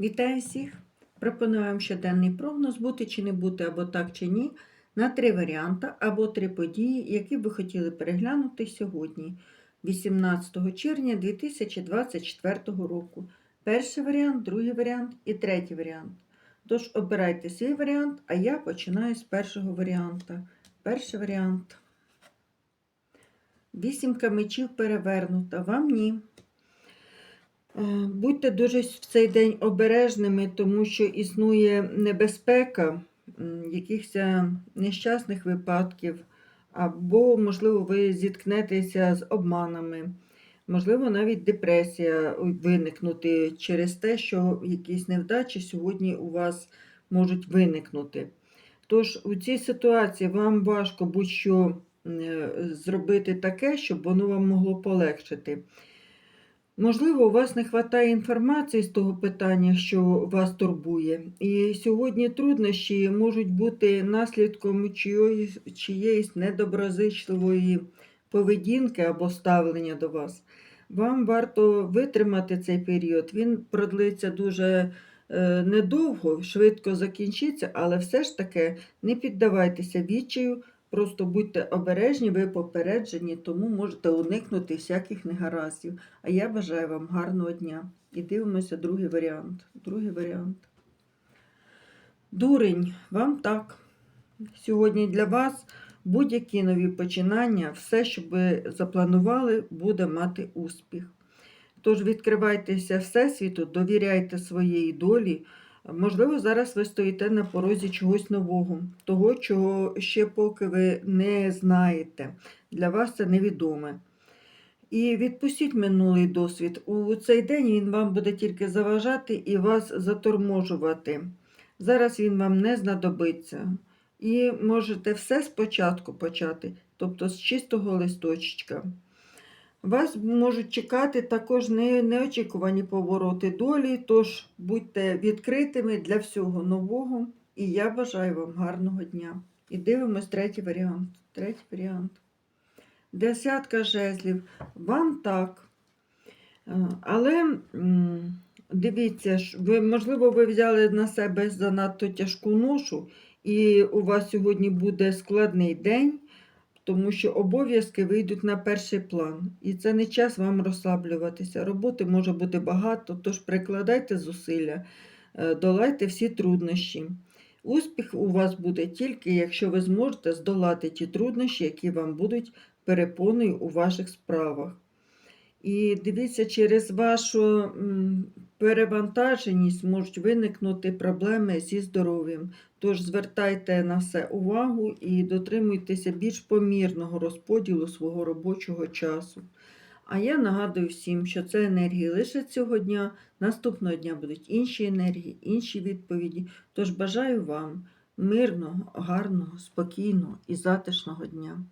Вітаю всіх! Пропоную вам щоденний прогноз бути чи не бути, або так чи ні, на три варіанти або три події, які ви хотіли переглянути сьогодні, 18 червня 2024 року. Перший варіант, другий варіант і третій варіант. Тож обирайте свій варіант, а я починаю з першого варіанта. Перший варіант. Вісімка мечів перевернута. Вам ні. Е, Будьте дуже в цей день обережними, тому що існує небезпека якихось нещасних випадків, або, можливо, ви зіткнетеся з обманами, можливо, навіть депресія виникнути через те, що якісь невдачі сьогодні у вас можуть виникнути. Тож у цій ситуації вам важко будь-що е, зробити таке, щоб воно вам могло полегшити. Можливо, у вас не вистачає інформації з того питання, що вас турбує. І сьогодні труднощі можуть бути наслідком чиєїсь, чиєїсь недоброзичливої поведінки або ставлення до вас. Вам варто витримати цей період. Він продлиться дуже е, недовго, швидко закінчиться, але все ж таки не піддавайтеся відчаю, просто будьте обережні, ви попереджені, тому можете уникнути всяких негараздів. А я бажаю вам гарного дня. І дивимося другий варіант. Другий варіант. Дурень, вам так. Сьогодні для вас будь-які нові починання, все, що ви запланували, буде мати успіх. Тож відкривайтеся Всесвіту, довіряйте своїй долі. Можливо, зараз ви стоїте на порозі чогось нового, того, чого ще поки ви не знаєте. Для вас це невідоме. І відпустіть минулий досвід. У цей день він вам буде тільки заважати і вас заторможувати. Зараз він вам не знадобиться. І можете все спочатку почати, тобто з чистого листочка. Вас можуть чекати також не- неочікувані повороти долі, тож будьте відкритими для всього нового. І я бажаю вам гарного дня. І дивимось третій варіант. Третій варіант. Десятка жезлів. Вам так. Е, Але дивіться, ви, можливо, ви взяли на себе занадто тяжку ношу, і у вас сьогодні буде складний день, тому що обов'язки вийдуть на перший план. І це не час вам розслаблюватися. Роботи може бути багато, тож прикладайте зусилля, е, долайте всі труднощі. Успіх у вас буде тільки, якщо ви зможете здолати ті труднощі, які вам будуть перепоною у ваших справах. І дивіться, через вашу перевантаженість можуть виникнути проблеми зі здоров'ям. Тож звертайте на все увагу і дотримуйтеся більш помірного розподілу свого робочого часу. А я нагадую всім, що це енергії лише цього дня. Наступного дня будуть інші енергії, інші відповіді. Тож бажаю вам мирного, гарного, спокійного і затишного дня.